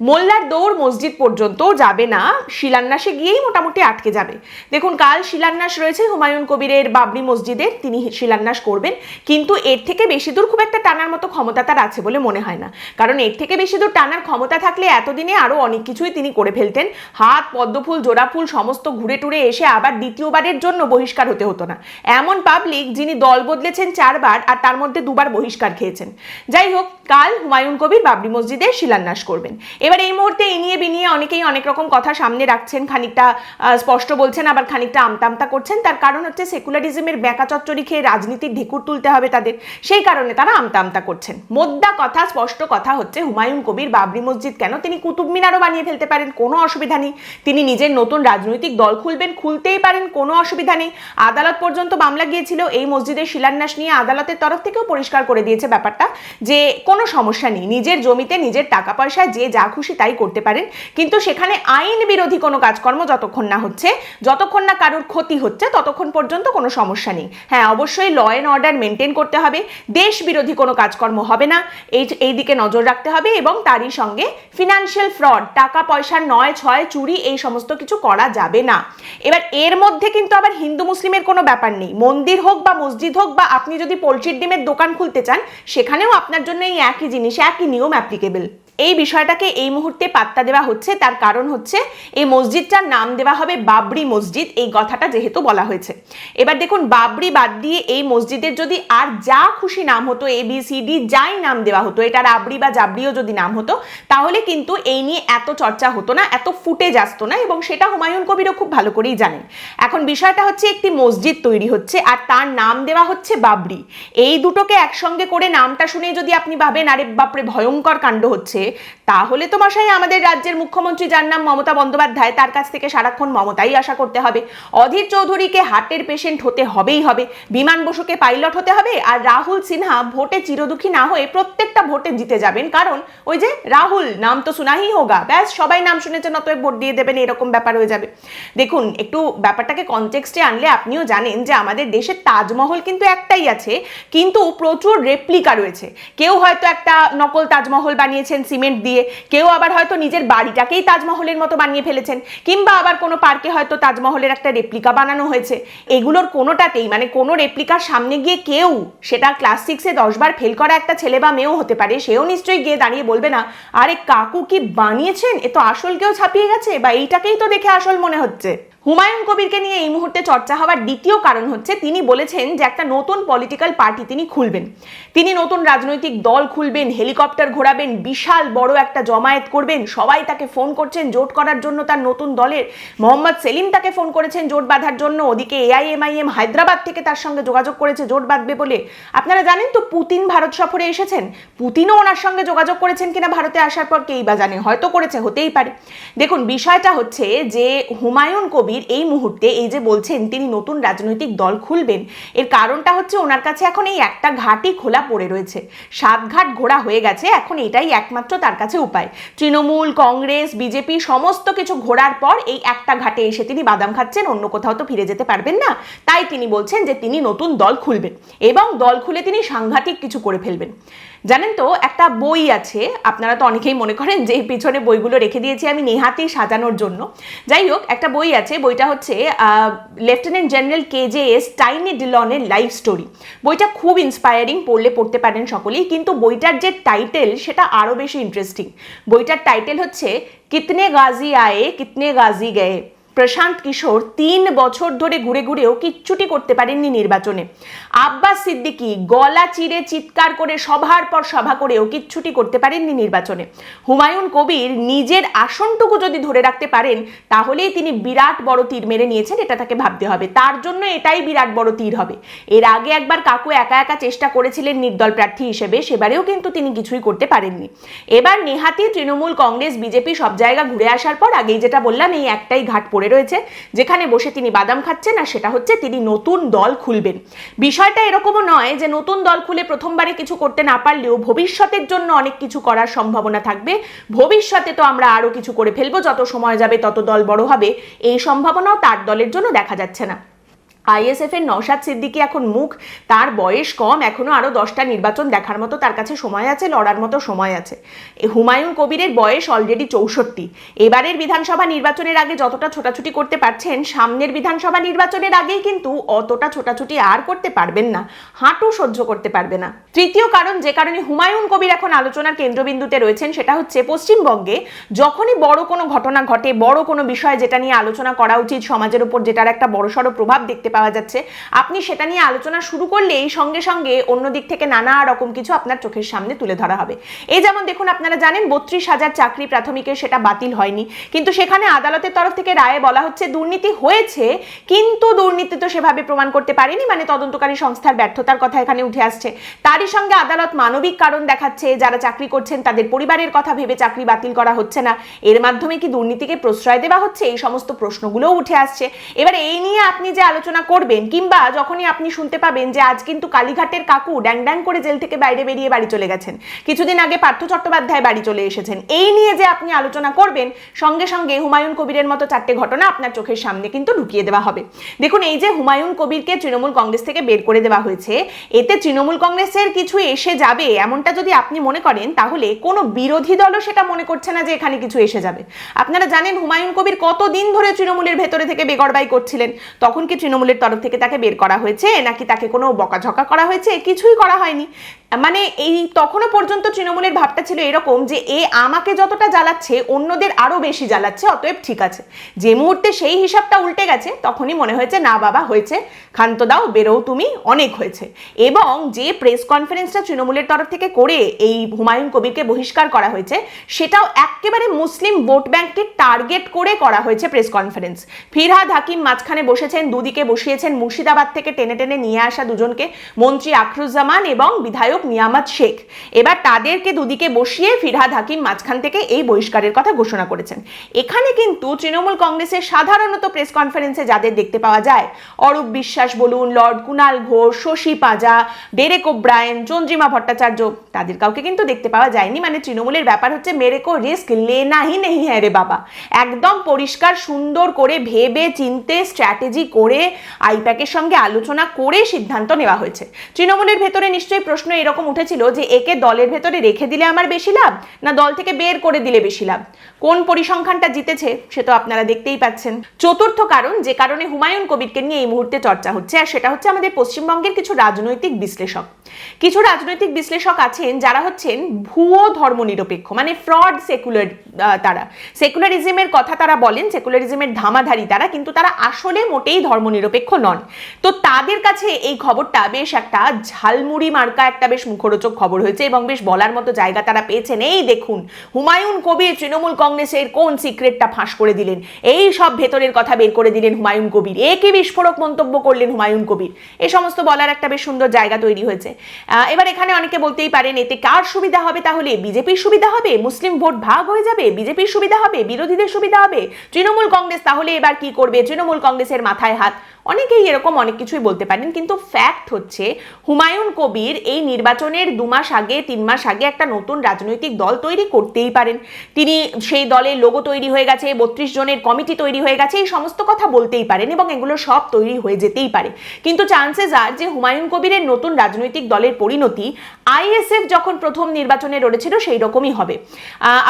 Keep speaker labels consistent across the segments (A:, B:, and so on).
A: মোল্লার দৌড় মসজিদ পর্যন্ত যাবে না, শিলান্যাসে গিয়েই মোটামুটি আটকে যাবে। দেখুন, কাল শিলান্যাস রয়েছে, হুমায়ুন কবিরের বাবরি মসজিদের, তিনি শিলান্যাস করবেন। কিন্তু এর থেকে বেশি দূর খুব একটা টানার মতো ক্ষমতা তার আছে বলে মনে হয় না। কারণ এর থেকে বেশি দূর টানার ক্ষমতা থাকলে এতদিনে আরও অনেক কিছুই তিনি করে ফেলতেন। হাত, পদ্মফুল, জোড়াফুল, সমস্ত ঘুরে টুরে এসে আবার দ্বিতীয়বারের জন্য বহিষ্কার হতে হতো না। এমন পাবলিক যিনি দল বদলেছেন চারবার আর তার মধ্যে দুবার বহিষ্কার খেয়েছেন। যাই হোক, কাল হুমায়ুন কবির বাবরি মসজিদের শিলান্যাস করবেন। এবার এই মুহূর্তে এই নিয়ে বিনিয়ে অনেকেই অনেক রকম কথা সামনে রাখছেন, খানিকটা স্পষ্ট বলছেন, আবার খানিকটা আমতামতা করছেন। তার কারণ হচ্ছে সেকুলারিজমের ব্যাকা চচ্চড়ি খেয়ে রাজনীতির ঢেকুর তুলতে হবে তাদের। সেই কারণে তারা আমতামতা করছেন। মোদ্দা কথা, স্পষ্ট কথা হচ্ছে, হুমায়ুন কবির, বাবরি মসজিদ কেন তিনি কুতুব মিনারও বানিয়ে ফেলতে পারেন? কোনো অসুবিধা নেই। তিনি নিজের নতুন রাজনৈতিক দল খুলবেন, খুলতেই পারেন, কোনো অসুবিধা নেই। আদালত পর্যন্ত মামলা গিয়েছিল, এই মসজিদের শিলান্যাস নিয়ে আদালতের তরফ থেকেও পরিষ্কার করে দিয়েছে ব্যাপারটা যে কোনো সমস্যা নেই। নিজের জমিতে নিজের টাকা পয়সায় যে যা খুশি তাই করতে পারেন। কিন্তু সেখানে আইন বিরোধী কোনো কাজকর্ম যতক্ষণ না হচ্ছে, যতক্ষণ না কারোর ক্ষতি হচ্ছে, ততক্ষণ পর্যন্ত কোনো সমস্যা নেই। হ্যাঁ অবশ্যই ল অ্যান্ড অর্ডার মেনটেন করতে হবে। দেশ বিরোধী কোনো কাজকর্ম হবে না। এই এই দিকে নজর রাখতে হবে এবং তারই সঙ্গে ফিনান্সিয়াল ফ্রড টাকা পয়সার নয়, ছয়, চুরি এই সমস্ত কিছু করা যাবে না। এবার এর মধ্যে কিন্তু আবার হিন্দু মুসলিমের কোনো ব্যাপার নেই। মন্দির হোক বা মসজিদ হোক বা আপনি যদি পোলট্রির ডিমের দোকান খুলতে চান, সেখানেও আপনার জন্য এই একই জিনিস, একই নিয়ম অ্যাপ্লিকেবল এই বিষয়টাকে এই মুহূর্তে পাত্তা দেওয়া হচ্ছে। তার কারণ হচ্ছে, এই মসজিদটার নাম দেওয়া হবে বাবরি মসজিদ। এই কথাটা যেহেতু বলা হয়েছে। এবার দেখুন, বাবরি বাদ দিয়ে এই মসজিদের যদি আর যা খুশি নাম হতো এ বি সি ডি যাই নাম দেওয়া হতো, এটার আবরি বা জাবরিও যদি নাম হতো, তাহলে কিন্তু এই নিয়ে এত চর্চা হতো না, এত ফুটেজ আসতো না এবং সেটা হুমায়ুন কবিরও খুব ভালো করেই জানেন। এখন বিষয়টা হচ্ছে, একটি মসজিদ তৈরি হচ্ছে আর তার নাম দেওয়া হচ্ছে বাবরি। এই দুটোকে একসঙ্গে করে নামটা শুনে যদি আপনি ভাবেন, আরে বাপরে, ভয়ঙ্কর কাণ্ড হচ্ছে। তাহলে তো মশাই আমাদের রাজ্যের মুখ্যমন্ত্রী যার নাম মমতা বন্দ্যোপাধ্যায়, তার কাছ থেকে সারাক্ষণ মমতাই আশা করতে হবে। অধীর চৌধুরীকে হার্টের পেশেন্ট হতে হবেই হবে। বিমান বসুকে পাইলট হতে হবে আর রাহুল সিনহা ভোটে চিরদুখী না হয়ে প্রত্যেকটা ভোটে জিতে যাবেন। কারণ ওই যে রাহুল, নাম তো সুনাহি হোগা। ব্যাস, সবাই নাম শুনেছেন, অতএব ভোট দিয়ে দেবেন, এরকম ব্যাপার হয়ে যাবে। দেখুন, একটু ব্যাপারটাকে কনটেক্সটে আনলে আপনিও জানেন যে আমাদের দেশের তাজমহল কিন্তু একটাই আছে, কিন্তু প্রচুর রেপ্লিকা রয়েছে। কেউ হয়তো একটা নকল তাজমহল বানিয়েছেন সিমেন্ট দিয়ে কেউ আবার হয়তো নিজের বাড়িটাকেই তাজমহলের মতো বানিয়ে ফেলেছেন, কিংবা আবার কোনো পার্কে হয়তো তাজমহলের একটা রেপ্লিকা বানানো হয়েছে। এগুলোর কোনোটাতেই মানে কোনো রেপ্লিকার সামনে গিয়ে কেউ সেটা ক্লাস সিক্সে দশবার ফেল করা একটা ছেলে বা মেয়েও হতে পারে, সেও নিশ্চয়ই গিয়ে দাঁড়িয়ে বলবে না, আরে কাকু কি বানিয়েছেন? এ তো আসল কেউ ছাপিয়ে গেছে, বা এইটাকেই তো দেখে আসল মনে হচ্ছে। হুমায়ুন কবিরকে নিয়ে এই মুহূর্তে চর্চা হওয়ার দ্বিতীয় কারণ হচ্ছে, তিনি বলেছেন যে একটা নতুন পলিটিক্যাল পার্টি তিনি খুলবেন। তিনি নতুন রাজনৈতিক দল খুলবেন হেলিকপ্টার ঘোরাবেন, বিশাল বড় একটা জমায়েত করবেন, সবাই তাকে ফোন করছেন জোট করার জন্য তার নতুন দলের। মোহাম্মদ সেলিম তাকে ফোন করেছেন জোট বাঁধার জন্য, ওদিকে এআইএমআইএম হায়দ্রাবাদ থেকে তার সঙ্গে যোগাযোগ করেছে জোট বাঁধবে বলে। আপনারা জানেন তো পুতিন ভারত সফরে এসেছেন? পুতিনও ওনার সঙ্গে যোগাযোগ করেছেন কিনা ভারতে আসার পর কেই বা জানে, হয়তো করেছে, হতেই পারে। দেখুন, বিষয়টা হচ্ছে যে হুমায়ুন কবির এই মুহূর্তে এই যে বলছেন তিনি নতুন রাজনৈতিক দল খুলবেন, এর কারণটা হচ্ছে ওনার কাছে এখন এই একটা ঘাটই খোলা পড়ে রয়েছে। সাত ঘাট ঘোরা হয়ে গেছে, এখন এটাই একমাত্র তার কাছে উপায়। তৃণমূল, কংগ্রেস, বিজেপি সমস্ত কিছু ঘোরার পর এই একটা ঘাটে এসে তিনি বাদাম খাচ্ছেন, অন্য কোথাও তো ফিরে যেতে পারবেন না। তাই তিনি বলছেন যে তিনি নতুন দল খুলবেন এবং দল খুলে তিনি সাংঘাতিক কিছু করে ফেলবেন। জানেন তো, একটা বই আছে, আপনারা তো অনেকেই মনে করেন যে পিছনে বইগুলো রেখে দিয়েছি আমি নেহাতি সাজানোর জন্য। যাই হোক, একটা বই আছে বইটা হচ্ছে lieutenant general K J S Tiny ডিলনের life story বইটা খুব ইন্সপায়ারিং পড়লে পড়তে পারেন সকলেই, কিন্তু বইটার যে টাইটেল সেটা আরও বেশি ইন্টারেস্টিং বইটার টাইটেল হচ্ছে, কিতনে গাজি আয়ে, কিতনে গাজি গয়ে। প্রশান্ত কিশোর তিন বছর ধরে ঘুরে ঘুরেও কিচ্ছুটি করতে পারেননি নির্বাচনে। আব্বাস সিদ্দিকি গলা চিরে চিৎকার করে সভার পর সভা করেও কিচ্ছুটি করতে পারেননি নির্বাচনে। হুমায়ুন কবির নিজের আসনটুকু যদি ধরে রাখতে পারেন, তাহলেই তিনি বিরাট বড় তীর মেরে নিয়েছেন, এটা তাকে ভাবতে হবে। তার জন্য এটাই বিরাট বড় তীর হবে। এর আগে একবার কাকু একা একা চেষ্টা করেছিলেন নির্দল প্রার্থী হিসেবে, সেবারেও কিন্তু তিনি কিছুই করতে পারেননি। এবার নেহাতি তৃণমূল কংগ্রেস, বিজেপি সব জায়গা ঘুরে আসার পর আগেই যেটা বললাম, এই একটাই ঘাট পড়ে রয়েছে, যেখানে বসে তিনি বাদাম খাচ্ছেন আর সেটা হচ্ছে তিনি নতুন দল খুলবেন। বিষয়টা এরকমও নয় যে নতুন দল খুলে প্রথমবারে কিছু করতে না পারলেও ভবিষ্যতের জন্য অনেক কিছু করার সম্ভাবনা থাকবে। ভবিষ্যতে তো আমরা আরও কিছু করে ফেলব, যত সময় যাবে তত দল বড় হবে। এই সম্ভাবনাও তার দলের জন্য দেখা যাচ্ছে না। আইএসএফ এর নওশাদ সিদ্দিকী এখন মুখ। তার বয়স কম, এখনও আরও দশটা নির্বাচন দেখার মতো তার কাছে সময় আছে, লড়ার মতো সময় আছে। হুমায়ুন কবিরের বয়স অলরেডি চৌষট্টি। এবারের বিধানসভা নির্বাচনের আগে যতটা ছোটাছুটি করতে পারছেন, সামনের বিধানসভা নির্বাচনের আগেই কিন্তু অতটা ছোটাছুটি আর করতে পারবেন না, হাঁটু সহ্য করতে পারবে না। তৃতীয় কারণ যে কারণে হুমায়ুন কবির এখন আলোচনার কেন্দ্রবিন্দুতে রয়েছেন, সেটা হচ্ছে পশ্চিমবঙ্গে যখনই বড় কোনো ঘটনা ঘটে, বড় কোনো বিষয় যেটা নিয়ে আলোচনা করা উচিত, সমাজের উপর যেটার একটা বড়সড় প্রভাব দেখতে পাওয়া যাচ্ছে। আপনি সেটা নিয়ে আলোচনা শুরু করলেই সঙ্গে সঙ্গে অন্য দিক থেকে নানা রকম কিছু আপনার চোখের সামনে তুলে ধরা হবে। এই যেমন দেখুন, আপনারা জানেন বত্রিশ হাজার চাকরি প্রাথমিকের সেটা বাতিল হয়নি। কিন্তু সেখানে আদালতের তরফ থেকে রায়ে বলা হচ্ছে, দুর্নীতি হয়েছে, কিন্তু দুর্নীতি তো সেভাবে প্রমাণ করতে পারেনি মানে তদন্তকারী সংস্থার ব্যর্থতার কথা এখানে উঠে আসছে। তারই সঙ্গে আদালত মানবিক কারণ দেখাচ্ছে, যারা চাকরি করছেন তাদের পরিবারের কথা ভেবে চাকরি বাতিল করা হচ্ছে না। এর মাধ্যমে কি দুর্নীতিকে প্রশ্রয় দেওয়া হচ্ছে? এই সমস্ত প্রশ্নগুলোও উঠে আসছে। এবার এই নিয়ে আপনি যে আলোচনা করবেন কিংবা যখনই আপনি শুনতে পাবেন যে আজ কিন্তু কালীঘাটের কাকু ড্যাং ড্যাং করে জেল থেকে বাইরে বেরিয়ে বাড়ি চলে গেছেন। কিছুদিন আগে পার্থ চট্টোপাধ্যায় বাড়ি চলে এসেছেন। এই নিয়ে যে আপনি আলোচনা করবেন, সঙ্গে সঙ্গে হুমায়ুন কবিরের মতো চারটে ঘটনা আপনার চোখের সামনে কিন্তু ঢুকিয়ে দেওয়া হবে। দেখুন, এই যে হুমায়ুন কবিরকে তৃণমূল কংগ্রেস থেকে বের করে দেওয়া হয়েছে, এতে তৃণমূল কংগ্রেসের কিছু এসে যাবে এমনটা যদি আপনি মনে করেন, তাহলে কোনো বিরোধী দলও সেটা মনে করছে না যে এখানে কিছু এসে যাবে। আপনারা জানেন হুমায়ুন কবির কতদিন ধরে তৃণমূলের ভেতরে থেকে বেগরবাই করছিলেন? তখন কি তৃণমূলের তরফ থেকে তাকে বের করা হয়েছে, নাকি তাকে কোনো বকাঝকা করা হয়েছে, কিছুই করা হয়নি। মানে এই তখনও পর্যন্ত তৃণমূলের ভাবটা ছিল এরকম যে, এ আমাকে যতটা জ্বালাচ্ছে, অন্যদের আরও বেশি জ্বালাচ্ছে, অতএব ঠিক আছে। যে মুহূর্তে সেই হিসাবটা উল্টে গেছে, তখনই মনে হয়েছে, না, বাবা, হয়েছে। ক্ষান্ত দাও বেরো তুমি, অনেক হয়েছে। এবং যে প্রেস কনফারেন্সটা তৃণমূলের তরফ থেকে করে এই হুমায়ুন কবিরকে বহিষ্কার করা হয়েছে, সেটাও একেবারে মুসলিম ভোট ব্যাংককে টার্গেট করে করা হয়েছে প্রেস কনফারেন্স। ফিরহাদ হাকিম মাঝখানে বসেছেন, দুদিকে বসিয়েছেন মুর্শিদাবাদ থেকে টেনে টেনে নিয়ে আসা দুজনকে মন্ত্রী আখরুজ্জামান এবং বিধায়ক নিয়ামত শেখ। এবার তাদেরকে দুদিকে বসিয়ে ফিরহাদ হাকিম মাঝখান থেকে এই বহিষ্কারের কথা ঘোষণা করেছেন। এখানে কিন্তু তৃণমূল কংগ্রেসের সাধারণত প্রেস কনফারেন্সে যাদের দেখতে পাওয়া যায়, অরূপ বিশ্বাস বলুন, lord Kunal Ghosh, Shashi Panja, Derek O'Brien, Chandrima Bhattacharya, তাদের কাউকে কিন্তু দেখতে পাওয়া যায়নি। মানে তৃণমূলের ব্যাপার হচ্ছে মেরেকো রিস্ক লেনাহি নেই হ্যাঁ রে বাবা। একদম পরিষ্কার, সুন্দর করে ভেবে চিনতে স্ট্র্যাটেজি করে আইপ্যাকের সঙ্গে আলোচনা করে সিদ্ধান্ত নেওয়া হয়েছে। তৃণমূলের ভেতরে নিশ্চয়ই প্রশ্ন এরকম উঠেছিল যে, একে দলের ভেতরে রেখে দিলে আমার বেশি লাভ, না দল থেকে বের করে দিলে বেশি লাভ? কোন পরিসংখ্যানটা জিতেছে সে তো আপনারা দেখতেই পাচ্ছেন। চতুর্থ কারণ, যে কারণে হুমায়ুন কবিরকে নিয়ে এই মুহূর্তে চর্চা হচ্ছে, আর সেটা হচ্ছে আমাদের পশ্চিমবঙ্গের কিছু রাজনৈতিক বিশ্লেষক। কিছু রাজনৈতিক বিশ্লেষক আছেন যারা হচ্ছেন ভুয়ো ধর্মনিরপেক্ষ মানে ফ্রড সেকুলার তারা। সেকুলারিজমের কথা তারা বলেন, সেকুলারিজমের ধামাধারী তারা, কিন্তু তারা আসলে মোটেই ধর্মনিরপেক্ষ নন। তো তাদের কাছে এই খবরটা বেশ একটা ঝালমুড়ি মার্কা একটা বেশ মুখরোচক খবর হয়েছে এবং বেশ বলার মতো জায়গা তারা পেয়েছেন। এই দেখুন, হুমায়ুন কবির তৃণমূল কংগ্রেসের কোন সিক্রেটটা ফাঁস করে দিলেন? এই সব ভেতরের কথা বের করে দিলেন হুমায়ুন কবির। একে বিস্ফোরক মন্তব্য করলেন হুমায়ুন কবির। এ সমস্ত বলার একটা বেশ সুন্দর জায়গা তৈরি হয়েছে। এবার এখানে অনেকে বলতেই পারেন, এতে কার সুবিধা হবে তাহলে? বিজেপির সুবিধা হবে? মুসলিম ভোট ভাগ হয়ে যাবে? বিজেপির সুবিধা হবে? বিরোধীদের সুবিধা হবে? তৃণমূল কংগ্রেস তাহলে এবার কি করবে? তৃণমূল কংগ্রেসের মাথায় হাত অনেকেই এরকম অনেক কিছুই বলতে পারেন, কিন্তু ফ্যাক্ট হচ্ছে হুমায়ুন কবির এই নির্বাচনের দু মাস আগে, তিন মাস আগে একটা নতুন রাজনৈতিক দল তৈরি করতেই পারেন। তিনি সেই দলের লোগো তৈরি হয়ে গেছে, বত্রিশ জনের কমিটি তৈরি হয়ে গেছে, এই সমস্ত কথা বলতেই পারেন এবং এগুলো সব তৈরি হয়ে যেতেই পারে। কিন্তু চান্সেস আর যে হুমায়ুন কবিরের নতুন রাজনৈতিক দলের পরিণতি আইএসএফ যখন প্রথম নির্বাচনে লড়েছিল সেই রকমই হবে।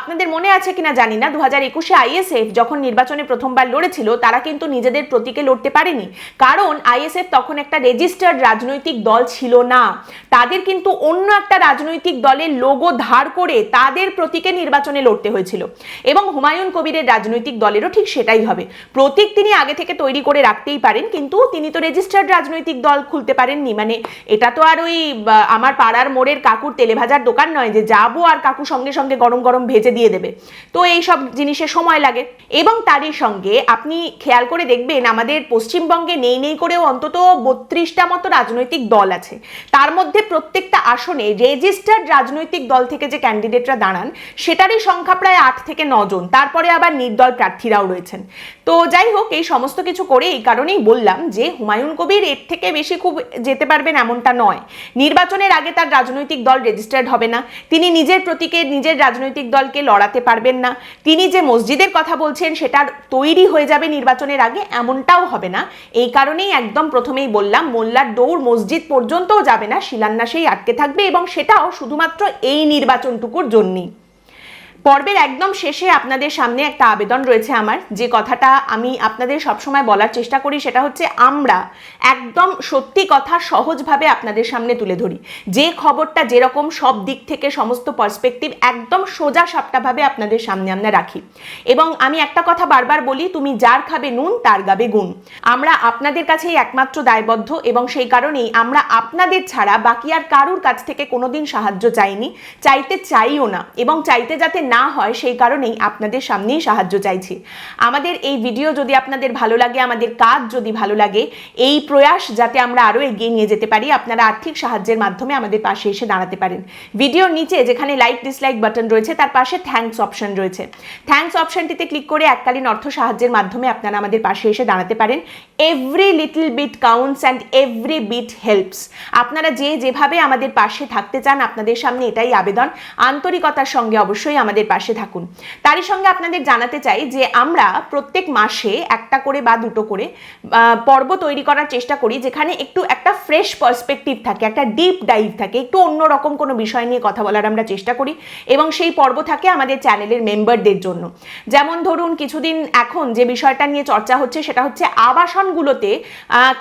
A: আপনাদের মনে আছে কিনা জানি না দু হাজার একুশে আইএসএফ যখন নির্বাচনে প্রথমবার লড়েছিল, তারা কিন্তু নিজেদের প্রতীকে লড়তে পারেনি। কারণ আইএসএফ তখন একটা রেজিস্টার্ড রাজনৈতিক দল ছিল না। তাদের কিন্তু অন্য একটা রাজনৈতিক দলের লোগো ধার করে তাদের প্রতীকে নির্বাচনে লড়তে হয়েছিল। এবং হুমায়ুন কবিরের রাজনৈতিক দলেরও ঠিক সেটাই হবে। প্রতীক তিনি আগে থেকে তৈরি করে রাখতেই পারেন, কিন্তু তিনি তো রেজিস্টার্ড রাজনৈতিক দল খুলতে পারেননি। মানে এটা তো আর ওই আমার পাড়ার মোড়ের কাকুর তেলে ভাজার দোকান নয় যে যাব আর কাকু সঙ্গে সঙ্গে গরম গরম ভেজে দিয়ে দেবে। তো এই সব জিনিসে সময় লাগে। এবং তারই সঙ্গে আপনি খেয়াল করে দেখবেন আমাদের পশ্চিমবঙ্গে নেই নেই করেও অন্তত বত্রিশটা মতো রাজনৈতিক দল আছে। তার মধ্যে প্রত্যেকটা আসনে রেজিস্টার্ড রাজনৈতিক দল থেকে যে ক্যান্ডিডেটরা দাঁড়ান, সেটারই সংখ্যা প্রায় আট থেকে জন। তারপরে আবার নির্দল প্রার্থীরাও রয়েছেন। তো যাই হোক, এই সমস্ত কিছু করে এই কারণেই বললাম যে হুমায়ুন কবির এর থেকে বেশি খুব যেতে পারবেন এমনটা নয়। নির্বাচনের আগে তার রাজনৈতিক দল রেজিস্টার্ড হবে না। তিনি নিজের প্রতীকে, নিজের রাজনৈতিক দলকে লড়াতে পারবেন না। তিনি যে মসজিদের কথা বলছেন, সেটার তৈরি হয়ে যাবে নির্বাচনের আগে, এমনটাও হবে না। এই কারণেই একদম প্রথমেই বললাম, মোল্লার দৌড় মসজিদ পর্যন্তও যাবে না, শিলান্যাসেই আটকে থাকবে এবং সেটাও শুধুমাত্র এই নির্বাচনটুকুর জন্যই। পর্বের একদম শেষে আপনাদের সামনে একটা আবেদন রয়েছে আমার। যে কথাটা আমি আপনাদের সবসময় বলার চেষ্টা করি সেটা হচ্ছে আমরা একদম সত্যি কথা সহজভাবে আপনাদের সামনে তুলে ধরি। যে খবরটা যেরকম সব দিক থেকে সমস্ত পার্সপেক্টিভ একদম সোজা সাপটাভাবে আপনাদের সামনে আমরা রাখি। এবং আমি একটা কথা বারবার বলি, তুমি যার খাবে নুন, তার গাবে গুণ। আমরা আপনাদের কাছেই একমাত্র দায়বদ্ধ এবং সেই কারণেই আমরা আপনাদের ছাড়া বাকি আর কারুর কাছ থেকে কোনোদিন সাহায্য চাইনি। চাইতে চাইও না এবং চাইতে যাতে না হয় সেই কারণেই আপনাদের সামনেই সাহায্য চাইছি। আমাদের এই ভিডিও যদি আপনাদের ভালো লাগে, আমাদের কাজ যদি ভালো লাগে, এই প্রয়াস যাতে আমরা আরও এগিয়ে নিয়ে যেতে পারি, আপনারা আর্থিক সাহায্যের মাধ্যমে আমাদের পাশে এসে দাঁড়াতে পারেন। ভিডিওর নিচে যেখানে লাইক ডিসলাইক বাটন রয়েছে, তার পাশে থ্যাঙ্কস অপশন রয়েছে। থ্যাঙ্কস অপশনটিতে ক্লিক করে এককালীন অর্থ সাহায্যের মাধ্যমে আপনারা আমাদের পাশে এসে দাঁড়াতে পারেন। Every little bit counts and every bit helps আপনারা যে যেভাবে আমাদের পাশে থাকতে চান, আপনাদের সামনে এটাই আবেদন। আন্তরিকতার সঙ্গে অবশ্যই আমাদের পাশে থাকুন। তারই সঙ্গে আপনাদের জানাতে চাই যে আমরা প্রত্যেক মাসে একটা করে বা দুটো করে পর্ব তৈরি করার চেষ্টা করি যেখানে একটু একটা ফ্রেশ পার্সপেক্টিভ থাকে, একটা ডিপ ডাইভ থাকে, একটু অন্যরকম কোনো বিষয় নিয়ে কথা বলার আমরা চেষ্টা করি এবং সেই পর্ব থাকে আমাদের চ্যানেলের মেম্বারদের জন্য। যেমন ধরুন কিছুদিন এখন যে বিষয়টা নিয়ে চর্চা হচ্ছে সেটা হচ্ছে আবাসনগুলোতে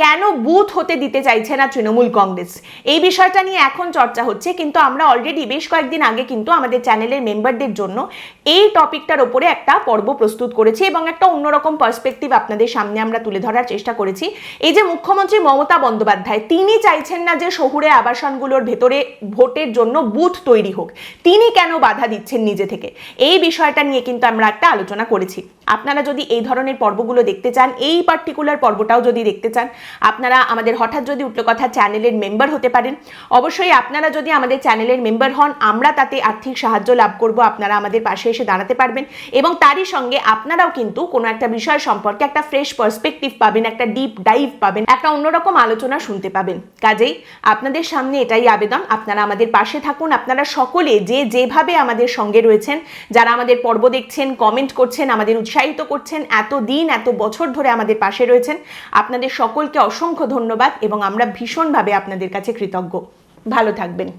A: কেন বুথ হতে দিতে চাইছে না তৃণমূল কংগ্রেস? এই বিষয়টা নিয়ে এখন চর্চা হচ্ছে কিন্তু আমরা অলরেডি বেশ কয়েকদিন আগে কিন্তু আমাদের চ্যানেলের মেম্বারদের জন্য এই টপিকটার ওপরে একটা পর্ব প্রস্তুত করেছি এবং একটা অন্যরকম পার্সপেক্টিভ আপনাদের সামনে আমরা তুলে ধরার চেষ্টা করেছি। এই যে মুখ্যমন্ত্রী মমতা বন্দ্যোপাধ্যায়, তিনি চাইছেন না যে শহুরে আবাসনগুলোর ভেতরে ভোটের জন্য বুথ তৈরি হোক। তিনি কেন বাধা দিচ্ছেন নিজে থেকে? এই বিষয়টা নিয়ে কিন্তু আমরা একটা আলোচনা করেছি। আপনারা যদি এই ধরনের পর্বগুলো দেখতে চান, এই পার্টিকুলার পর্বটাও যদি দেখতে চান, আপনারা আমাদের হঠাৎ যদি উঠল কথা চ্যানেলের মেম্বার হতে পারেন। অবশ্যই আপনারা যদি আমাদের চ্যানেলের মেম্বার হন, আমরা তাতে আর্থিক সাহায্য লাভ করব আপনারা আমাদের পাশে এসে দাঁড়াতে পারবেন এবং তারই সঙ্গে আপনারাও কিন্তু কোনো একটা বিষয় সম্পর্কে একটা ফ্রেশ পার্সপেক্টিভ পাবেন, একটা ডিপ ডাইভ পাবেন, একটা অন্যরকম আলোচনা শুনতে পাবেন। কাজেই আপনাদের সামনে এটাই আবেদন, আপনারা আমাদের পাশে থাকুন, আপনারা সকলে যে যেভাবে আমাদের সঙ্গে রয়েছেন, যারা আমাদের পর্ব দেখছেন কমেন্ট করছেন, আমাদের উৎসাহিত করছেন এত দিন এত বছর ধরে আমাদের পাশে রয়েছেন, আপনাদের সকলকে অসংখ্য ধন্যবাদ এবং আমরা ভীষণভাবে আপনাদের কাছে কৃতজ্ঞ। ভালো থাকবেন।